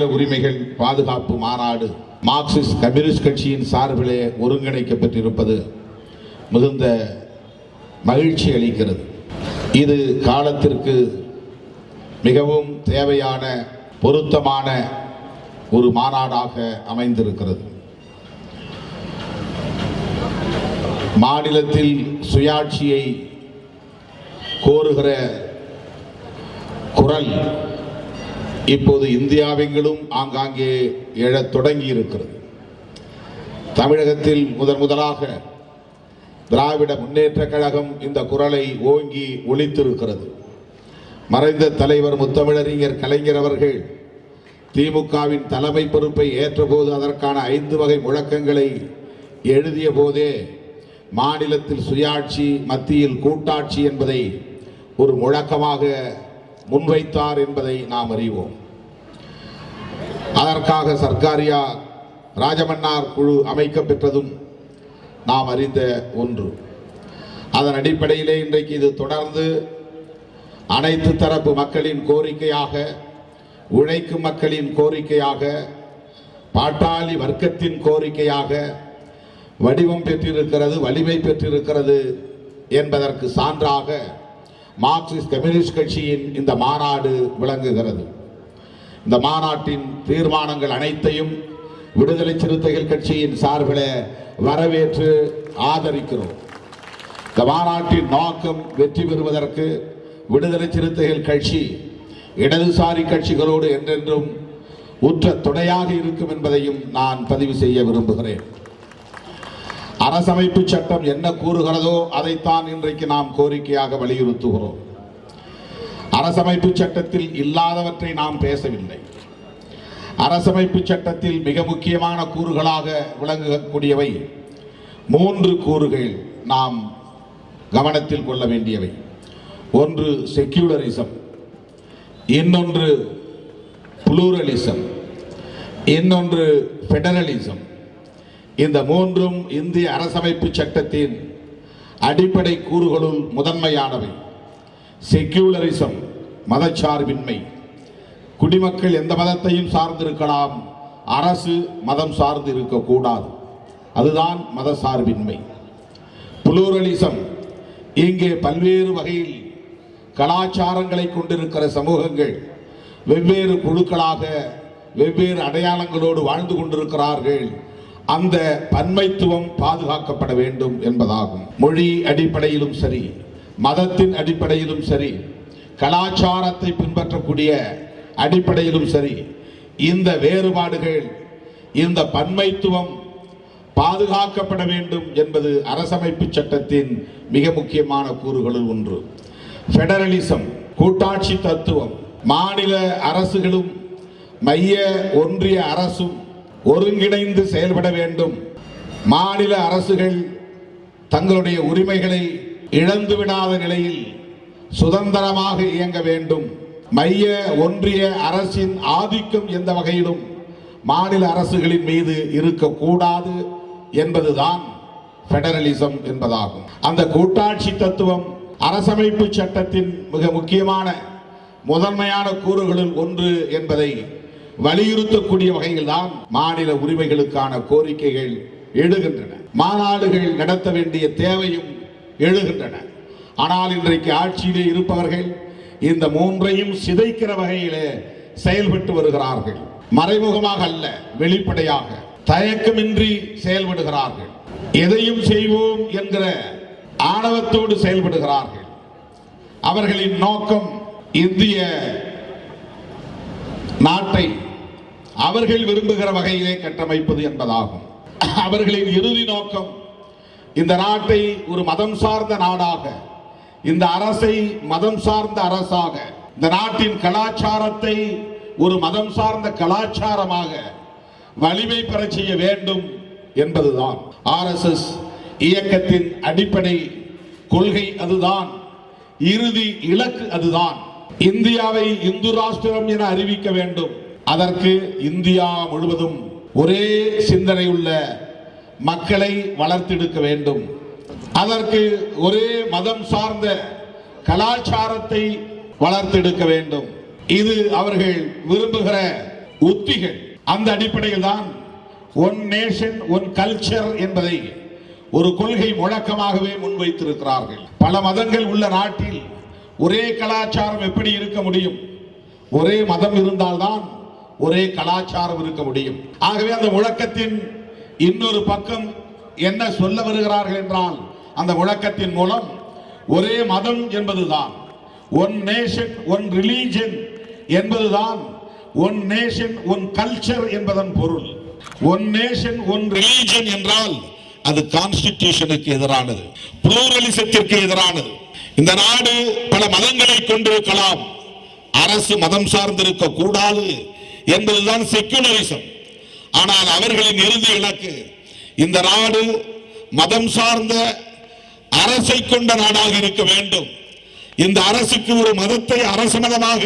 மாநில உரிமைகள் பாதுகாப்பு மாநாடு மார்க்சிஸ்ட் கம்யூனிஸ்ட் கட்சியின் சார்பிலே ஒருங்கிணைக்கப்பட்டிருப்பது மிகுந்த மகிழ்ச்சி அளிக்கிறது. இது காலத்திற்கு மிகவும் தேவையான பொருத்தமான ஒரு மாநாடாக அமைந்திருக்கிறது. மாநிலத்தில் சுயாட்சியை கோருகிற குரல் இப்போது இந்தியாவெங்கிலும் ஆங்காங்கே எழத் தொடங்கி இருக்கிறது தமிழகத்தில் முதன் முதலாக திராவிட முன்னேற்ற கழகம் இந்த குரலை ஓங்கி ஒழித்திருக்கிறது மறைந்த தலைவர் முத்தமிழறிஞர் கலைஞர் அவர்கள் திமுகவின் தலைமை பொறுப்பை ஏற்றபோது அதற்கான ஐந்து வகை முழக்கங்களை எழுதிய போதே மாநிலத்தில் சுயாட்சி மத்தியில் கூட்டாட்சி என்பதை ஒரு முழக்கமாக முன்வைத்தார் என்பதை நாம் அறிவோம். அதற்காக சர்க்காரியா ராஜமன்னார் குழு அமைக்கப்பெற்றதும் நாம் அறிந்த ஒன்று. அதன் அடிப்படையிலே இன்றைக்கு இது தொடர்ந்து அனைத்து தரப்பு மக்களின் கோரிக்கையாக உழைக்கும் மக்களின் கோரிக்கையாக பாட்டாளி வர்க்கத்தின் கோரிக்கையாக வடிவம் பெற்றிருக்கிறது வலிமை பெற்றிருக்கிறது என்பதற்கு சான்றாக மார்க்சிஸ்ட் கம்யூனிஸ்ட் கட்சியின் இந்த மாநாடு விளங்குகிறது. இந்த மாநாட்டின் தீர்மானங்கள் அனைத்தையும் விடுதலை சிறுத்தைகள் கட்சியின் சார்பில் வரவேற்று ஆதரிக்கிறோம். இந்த மாநாட்டின் நோக்கம் வெற்றி பெறுவதற்கு விடுதலை சிறுத்தைகள் கட்சி இடதுசாரி கட்சிகளோடு என்றென்றும் உற்ற துணையாக இருக்கும் என்பதையும் நான் பதிவு செய்ய விரும்புகிறேன். அரசமைப்பு சட்டம் என்ன கூறுகிறதோ அதைத்தான் இன்றைக்கு நாம் கோரிக்கையாக வலியுறுத்துகிறோம். அரசமைப்பு சட்டத்தில் இல்லாதவற்றை நாம் பேசவில்லை. அரசமைப்பு சட்டத்தில் மிக முக்கியமான கூறுகளாக விளங்கக்கூடியவை மூன்று கூறுகள் நாம் கவனத்தில் கொள்ள வேண்டியவை. ஒன்று செக்யூலரிசம் இன்னொன்று புளூரலிசம் இன்னொன்று ஃபெடரலிசம் இந்த மூன்றும் இந்திய அரசமைப்பு சட்டத்தின் அடிப்படை கூறுகளுள் முதன்மையானவை. செக்யூலரிசம் மதச்சார்பின்மை. குடிமக்கள் எந்த மதத்தையும் சார்ந்திருக்கலாம் அரசு மதம் சார்ந்து இருக்கக்கூடாது அதுதான் மத சார்பின்மை புளூரலிசம் இங்கே பல்வேறு வகையில் கலாச்சாரங்களை கொண்டிருக்கிற சமூகங்கள் வெவ்வேறு குழுக்களாக வெவ்வேறு அடையாளங்களோடு வாழ்ந்து கொண்டிருக்கிறார்கள். அந்த பன்மைத்துவம் பாதுகாக்கப்பட வேண்டும் என்பதாகும். மொழி அடிப்படையிலும் சரி. மதத்தின் அடிப்படையிலும் சரி கலாச்சாரத்தை பின்பற்றக்கூடிய அடிப்படையிலும் சரி இந்த வேறுபாடுகள் இந்த பன்மைத்துவம் பாதுகாக்கப்பட வேண்டும் என்பது அரசமைப்பு சட்டத்தின் மிக முக்கியமான கூறுகளில் ஒன்று. ஃபெடரலிசம் கூட்டாட்சி தத்துவம் மாநில அரசுகளும் மைய ஒன்றிய அரசும் ஒருங்கிணைந்து செயல்பட வேண்டும். மாநில அரசுகள் தங்களுடைய உரிமைகளை இழந்து விடாத நிலையில் சுதந்திரமாக இயங்க வேண்டும். மைய ஒன்றிய அரசின் ஆதிக்கம் எந்த வகையிலும் மாநில அரசுகளின் மீது இருக்கக்கூடாது என்பதுதான் ஃபெடரலிசம் என்பதாகும். அந்த கூட்டாட்சி தத்துவம் அரசமைப்பு சட்டத்தின் மிக முக்கியமான முதன்மையான கூறுகளில் ஒன்று என்பதை வலியுறுத்தக்கூடிய வகையில்தான் மாநில உரிமைகளுக்கான கோரிக்கைகள் எழுகின்றன. மாநாடுகள் நடத்த வேண்டிய தேவையும் எழுகின்றன. ஆனால் இன்றைக்கு ஆட்சியிலே இருப்பவர்கள் இந்த மூன்றையும் சிதைக்கிற வகையிலே செயல்பட்டு வருகிறார்கள். மறைமுகமாக அல்ல வெளிப்படையாக. தயக்கமின்றி செயல்படுகிறார்கள். எதையும் செய்வோம் என்கிற ஆணவத்தோடு செயல்படுகிறார்கள். அவர்களின் நோக்கம் இந்திய நாட்டை அவர்கள் விரும்புகிற வகையிலே கட்டமைப்பது என்பதாகும். அவர்களின் இறுதி நோக்கம் இந்த நாட்டை ஒரு மதம் சார்ந்த நாடாக இந்த அரசை மதம் சார்ந்த அரசாக இந்த நாட்டின் கலாச்சாரத்தை ஒரு மதம் சார்ந்த கலாச்சாரமாக வலிமை பெற செய்ய வேண்டும் என்பதுதான். ஆர்எஸ்எஸ் இயக்கத்தின் அடிப்படை கொள்கை அதுதான். இறுதி இலக்கு அதுதான். இந்தியாவை இந்து ராஷ்டிரம் என அறிவிக்க வேண்டும். அதற்கு இந்தியா முழுவதும் ஒரே சிந்தனை உள்ள மக்களை வளர்த்தெடுக்க வேண்டும். அதற்கு ஒரே மதம் சார்ந்த கலாச்சாரத்தை வளர்த்தெடுக்க வேண்டும். இது அவர்கள் விரும்புகிற உத்திகள். அந்த அடிப்படையில் தான் ஒன் நேஷன் ஒன் கல்ச்சர் என்பதை ஒரு கொள்கை முழக்கமாகவே முன்வைத்திருக்கிறார்கள். பல மதங்கள் உள்ள நாட்டில் ஒரே கலாச்சாரம் எப்படி இருக்க முடியும்? ஒரே மதம் இருந்தால்தான் ஒரே கலாச்சாரம் இருக்க முடியும். ஆகவே அந்த முழக்கத்தின் இன்னொரு பக்கம் என்ன சொல்ல வருகிறார்கள் என்றால் அந்த முழக்கத்தின் மூலம் ஒரே மதம் என்பதுதான் ஒன் நேஷன் ஒன் ரிலீஜன் என்பதுதான் ஒன் நேஷன் ஒன் கல்ச்சர் என்பதன் பொருள். ஒன் நேஷன் ஒன் ரிலீஜன் என்றால் அது கான்ஸ்டிடியூஷனுக்கு எதிரானது புளூரலிசத்திற்கு எதிரானது. இந்த நாடு பல மதங்களை கொண்டிருக்கலாம் அரசு மதம் சார்ந்திருக்க கூடாது என்பதுதான் செக்குலரிசம் ஆனால் அவர்களின் இறுதி இலக்கு இந்த நாடு மதம் சார்ந்த அரசை கொண்ட நாடாக இருக்க வேண்டும். இந்த அரசுக்கு ஒரு மதத்தை அரசு மதமாக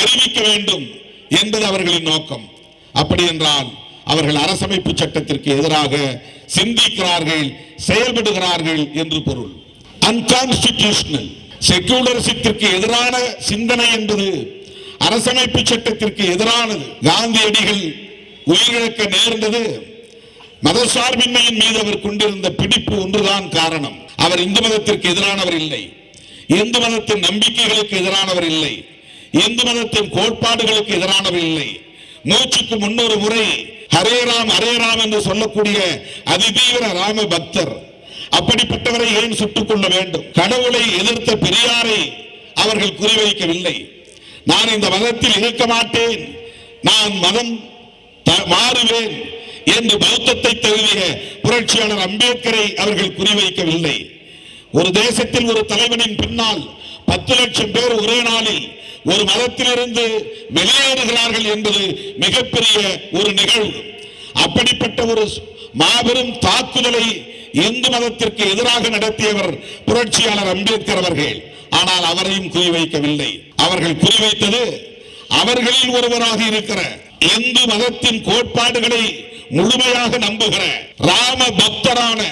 அறிவிக்க வேண்டும் என்பது அவர்களின் நோக்கம். அப்படி என்றால் அவர்கள் அரசமைப்பு சட்டத்திற்கு எதிராக சிந்திக்கிறார்கள் செயல்படுகிறார்கள் என்று பொருள். அன்கான்ஸ்டிடியூஷனல் செக்யூலரிசத்திற்கு எதிரான சிந்தனை என்பது அரசமைப்பு சட்டத்திற்கு எதிரானது. காந்தியடிகள் உயிரிழக்க நேர்ந்தது. மதசார்பின்மையின் மீது அவர் கொண்டிருந்த பிடிப்பு ஒன்றுதான் காரணம். அவர் இந்து மதத்திற்கு எதிரானவர் இல்லை. இந்து மதத்தின் நம்பிக்கைகளுக்கு எதிரானவர் இல்லை. இந்து மதத்தின் கோட்பாடுகளுக்கு எதிரானவர் இல்லை. நூற்றுக்கு முன்னொரு முறை ஹரே ராம் ஹரே ராம் என்று சொல்லக்கூடிய அதிதீவிர ராம பக்தர் அப்படிப்பட்டவரை ஏன் சுட்டுக் கொள்ள வேண்டும்? கடவுளை எதிர்த்த பெரியாரை அவர்கள் குறிவைக்கவில்லை. நான் இந்த மதத்தில் இருக்க மாட்டேன். நான் மதம் மாறுவேன் என்று பௌத்தத்தை தழுவிய புரட்சியாளர் அம்பேத்கரை அவர்கள் குறிவைக்கவில்லை. ஒரு தேசத்தில் ஒரு தலைவனின் பின்னால் பத்து லட்சம் பேர் ஒரே நாளில் ஒரு மதத்திலிருந்து வெளியேறுகிறார்கள் என்பது மிகப்பெரிய ஒரு நிகழ்வு. அப்படிப்பட்ட ஒரு மாபெரும் தாக்குதலை இந்து மதத்திற்கு எதிராக நடத்தியவர் புரட்சியாளர் அம்பேத்கர் அவர்கள். ஆனால் அவரையும் குறிவைக்கவில்லை. அவர்கள் குறிவைத்தது அவர்களில் ஒருவராக இருக்கிற இந்து மதத்தின் கோட்பாடுகளை முழுமையாக நம்புகிற ராம பக்தரான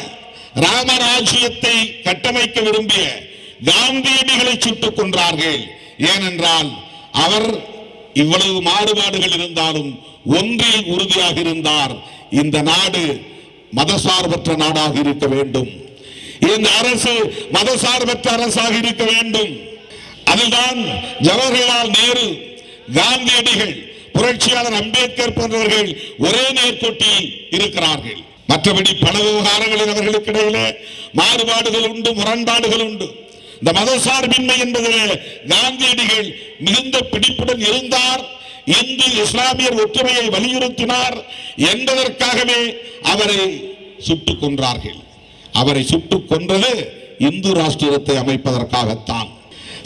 ராமராஜ்யத்தை கட்டமைக்க விரும்பிய காந்தியடிகளை சுட்டுக் கொன்றார்கள். ஏனென்றால் அவர் இவ்வளவு மாறுபாடுகள் இருந்தாலும் ஒன்றில் உறுதியாக இருந்தார். இந்த நாடு மதசார்பற்ற நாடாக இருக்க வேண்டும். இந்த அரசு மதசார்பற்ற அரசாக இருக்க வேண்டும். அதுதான் ஜவஹர்லால் நேரு காந்தியடிகள் புரட்சியாளர் அம்பேத்கர் போன்றவர்கள் ஒரே நேர்கொட்டி இருக்கிறார்கள். மற்றபடி பல விவகாரங்களில் அவர்களுக்கு இடையிலே மாறுபாடுகள் உண்டு முரண்பாடுகள் உண்டு. இந்த மதசார்பின்மை என்பதில் காந்தியடிகள் மிகுந்த பிடிப்புடன் இருந்தார். இந்து இஸ்லாமியர் ஒற்றுமையை வலியுறுத்தினார் என்பதற்காகவே அவரை சுட்டுக் கொன்றார்கள். அவரை சுட்டுக் கொன்றது இந்து ராஷ்டிரத்தை அமைப்பதற்காகத்தான்.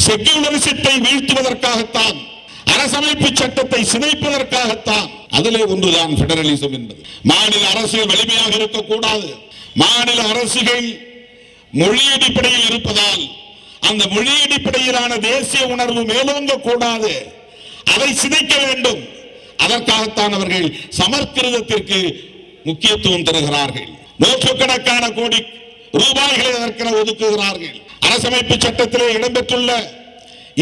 செக்யூலரிசத்தை வீழ்த்துவதற்காகத்தான். அரசமைப்பு சட்டத்தை சிதைப்பதற்காகத்தான் அதிலே ஒன்றுதான் பெடரலிசம் என்பது. மாநில அரசு வலிமையாக இருக்கக்கூடாது. மாநில அரசுகள் மொழி அடிப்படையில் இருப்பதால் அந்த மொழி அடிப்படையிலான தேசிய உணர்வு மேலோங்க கூடாது அதை சிதைக்க வேண்டும். அதற்காகத்தான் அவர்கள் சமஸ்கிருதத்திற்கு முக்கியத்துவம் தருகிறார்கள். நூற்றுக்கணக்கான கோடி ரூபாய்களை அதற்கென ஒதுக்குகிறார்கள். அரசமைப்பு சட்டத்திலே இடம்பெற்றுள்ள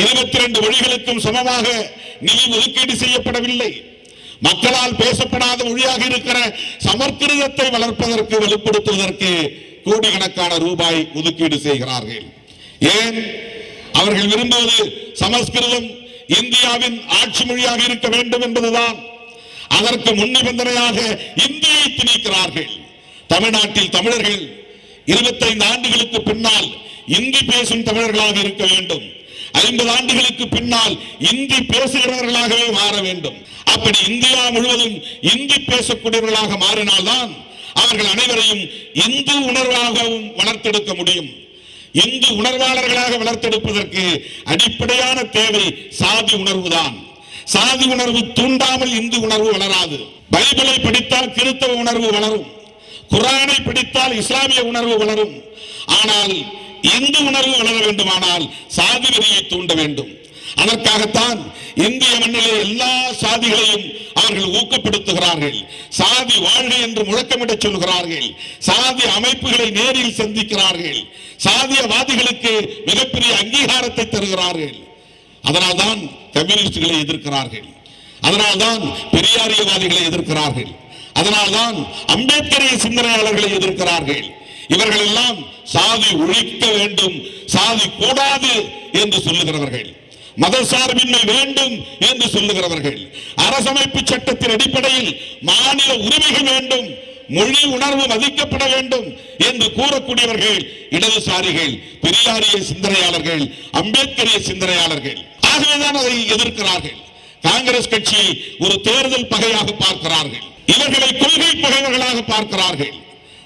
இருபத்தி ரெண்டு மொழிகளுக்கும் சமமாக நிதி ஒதுக்கீடு செய்யப்படவில்லை. மக்களால் பேசப்படாத மொழியாக இருக்கிற சமஸ்கிருதத்தை வளர்ப்பதற்கு வலுப்படுத்துவதற்கு கோடிக்கணக்கான ரூபாய் ஒதுக்கீடு செய்கிறார்கள். ஏன்? அவர்கள் விரும்புவது சமஸ்கிருதம் இந்தியாவின் ஆட்சி மொழியாக இருக்க வேண்டும் என்பதுதான். அதற்கு முன்னிபந்தனையாக இந்தியை திணிக்கிறார்கள். தமிழ்நாட்டில் தமிழர்கள் இருபத்தைந்து ஆண்டுகளுக்கு பின்னால் இந்தி பேசும் தமிழர்களாக இருக்க வேண்டும். ஐம்பது ஆண்டுகளுக்கு பின்னால் இந்தி பேசுகிறவர்களாகவே மாற வேண்டும். அப்படி இந்தியா முழுவதும் இந்தி பேசக்கூடியவர்களாக மாறினால்தான் அவர்கள் அனைவரையும் இந்து உணர்வாகவும் வளர்த்தெடுக்க முடியும். இந்து உணர்வாளர்களாக வளர்த்தெடுப்பதற்கு அடிப்படையான தேவை சாதி உணர்வுதான். சாதி உணர்வு தூண்டாமல் இந்து உணர்வு வளராது. பைபிளை படித்தால் கிறிஸ்தவ உணர்வு வளரும். குரானை படித்தால் இஸ்லாமிய உணர்வு வளரும். ஆனால் இந்து உணர்வு வளர வேண்டுமானால் சாதி வெறியை தூண்ட வேண்டும். அதற்காகத்தான் இந்திய மண்ணிலே எல்லா சாதிகளையும் அவர்கள் ஊக்கப்படுத்துகிறார்கள். சாதி வாழ்க என்று முழக்கமிடச் சொல்கிறார்கள் சாதி அமைப்புகளை நேரில் சந்திக்கிறார்கள். சாதியவாதிகளுக்கு மிகப்பெரிய அங்கீகாரத்தை தருகிறார்கள். அதனால்தான் கம்யூனிஸ்டுகளை எதிர்க்கிறார்கள். அதனால்தான் பெரியாரியவாதிகளை எதிர்க்கிறார்கள். அதனால்தான் அம்பேத்கரிய சிந்தனையாளர்களை எதிர்க்கிறார்கள். இவர்கள் எல்லாம் சாதி ஒழிக்க வேண்டும் சாதி கூடாது என்று சொல்லுகிறவர்கள். மதசார்பின்மை வேண்டும் என்று சொல்லுகிறவர்கள். அரசமைப்பு சட்டத்தின் அடிப்படையில் மாநில உரிமைகள் வேண்டும் மொழி உணர்வு மதிக்கப்பட வேண்டும் என்று கூறக்கூடியவர்கள் இடதுசாரிகள் பெரியாரிய சிந்தனையாளர்கள் அம்பேத்கரிய சிந்தனையாளர்கள். ஆகவேதான் அதை எதிர்க்கிறார்கள். காங்கிரஸ் கட்சி ஒரு தேர்தல் பகையாக பார்க்கிறார்கள். இவர்களை கொள்கை பகைவர்களாக பார்க்கிறார்கள்.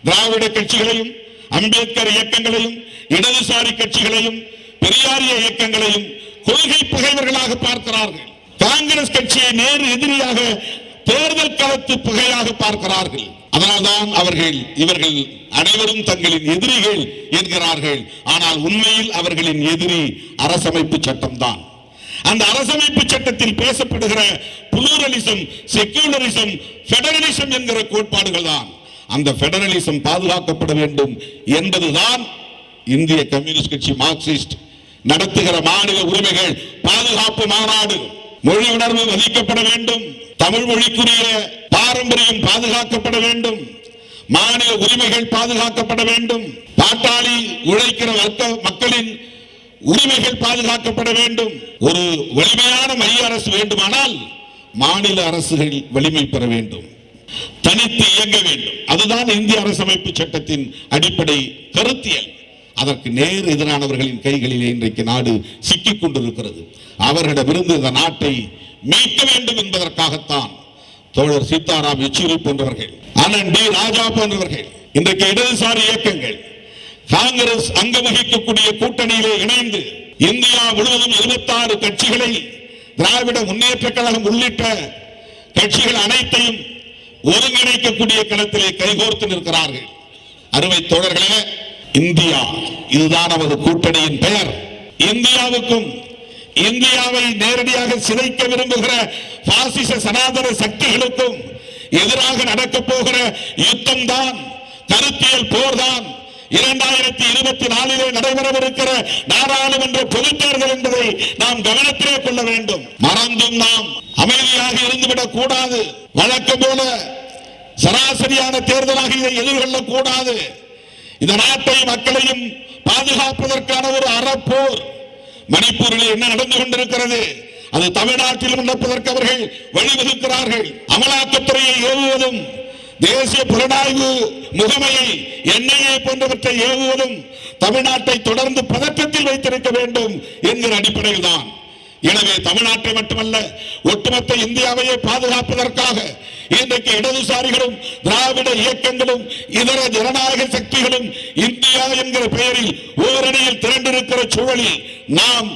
திராவிட கட்சிகளையும் அம்பேத்கர் இயக்கங்களையும் இடதுசாரி கட்சிகளையும் பெரியாரிய இயக்கங்களையும் கொள்கை புகைவர்களாக பார்க்கிறார்கள். காங்கிரஸ் கட்சியை நேர் எதிரியாக தேர்தல் களத்து புகையாக பார்க்கிறார்கள். அதனால்தான் அவர்கள் இவர்கள் அனைவரும் தங்களின் எதிரிகள் என்கிறார்கள். ஆனால் உண்மையில் அவர்களின் எதிரி அரசமைப்பு சட்டம்தான். அந்த அரசமைப்பு சட்டத்தில் பேசப்படுகிற புளூரலிசம் செக்யூலரிசம் பெடரலிசம் என்கிற கோட்பாடுகள் தான் அந்த பெடரலிசம் பாதுகாக்கப்பட வேண்டும் என்பதுதான் இந்திய கம்யூனிஸ்ட் கட்சி மார்க்சிஸ்ட் நடத்துகிற மாநில உரிமைகள். பாதுகாப்பு மாநாடு மொழி உணர்வு மதிக்கப்பட வேண்டும். தமிழ் மொழிக்குரிய பாரம்பரியம் பாதுகாக்கப்பட வேண்டும். மாநில உரிமைகள் பாதுகாக்கப்பட வேண்டும். பாட்டாளி உழைக்கிற வர்க்க மக்களின் உரிமைகள் பாதுகாக்கப்பட வேண்டும். ஒரு வலிமையான மைய அரசு வேண்டுமானால் மாநில அரசுகள் வலிமை பெற வேண்டும். தனித்து இயங்க வேண்டும். அதுதான் இந்திய அரசமைப்பு சட்டத்தின் அடிப்படை கருத்தியல். அதற்கு நேர் எதிரானவர்களின் கைகளிலே இன்றைக்கு நாடு சிக்கிக் கொண்டிருக்கிறது. அவர்களிடமிருந்து இந்த நாட்டை மீட்க வேண்டும் என்பதற்காகத்தான் தோழர் சீதாராம் யெச்சூரி போன்றவர்கள் அண்ணன் டி ராஜா போன்றவர்கள் இன்றைக்கு இடதுசாரி இயக்கங்கள் காங்கிரஸ் அங்கம் வகிக்கக்கூடிய கூட்டணியிலே இணைந்து இந்தியா முழுவதும் 26 கட்சிகளை திராவிட முன்னேற்ற கழகம் உள்ளிட்ட கட்சிகள் அனைத்தையும் ஒருங்கிணைக்கக்கூடிய களத்திலே கைகோர்த்து நிற்கிறார்கள். அருமை தோழர்களே இந்தியா இதுதான் நமது கூட்டணியின் பெயர். இந்தியாவுக்கும் இந்தியாவை நேரடியாக சிதைக்க விரும்புகிற பாசிச சனாதன சக்திகளுக்கும் எதிராக நடக்கப் போகிற யுத்தம் தான் கருத்தியல் போர்தான் இரண்டாயிரத்தி இருபத்தி நாலிலே நடைபெறவிருக்கிற நாடாளுமன்ற பொதுத் தேர்தல் என்பதை நாம் கவனத்திலே கொள்ள வேண்டும். மறந்தும் நாம் அமைதியாக இருந்துவிடக் கூடாது. வழக்கம் போல சராசரியான தேர்தலாக இதை எதிர்கொள்ளக் கூடாது இந்த நாட்டை மக்களையும் பாதுகாப்பதற்கான ஒரு அறப்போர். மணிப்பூரில் என்ன நடந்து கொண்டிருக்கிறது? அது தமிழ்நாட்டிலும் நடப்பதற்கு அவர்கள் வழிவகுக்கிறார்கள். அமலாக்கத்துறையை ஏவுவதும் தேசிய புலனாய்வு முகமையை என்ஐஏ போன்றவற்றை ஏவுவதும் தமிழ்நாட்டை தொடர்ந்து பதற்றத்தில் வைத்திருக்க வேண்டும் என்கிற அடிப்படையில் தான் எனவே தமிழ்நாட்டை மட்டுமல்ல ஒட்டுமொத்த இந்தியாவையே பாதுகாப்பதற்காக இன்றைக்கு இடதுசாரிகளும் திராவிட இயக்கங்களும் இதர ஜனநாயக சக்திகளும் இந்தியா என்கிற பெயரில் ஓரணியில் திரண்டிருக்கிற சூழலில் நாம்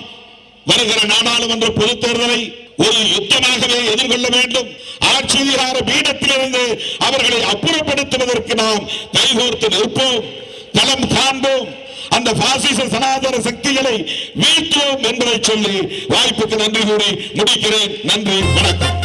வருகிற நாடாளுமன்ற பொதுத் தேர்தலை ஒரு யுத்தமாகவே எதிர்கொள்ள வேண்டும். ஆட்சி பீடத்திலிருந்து அவர்களை அப்புறப்படுத்துவதற்கு நாம் கைகோர்த்து நிற்போம் தளம் காண்போம். அந்த பாசிச சனாதன சக்திகளை வீழ்த்துவோம் என்பதை சொல்லி வாய்ப்புக்கு நன்றி கூறி முடிக்கிறேன். நன்றி வணக்கம்.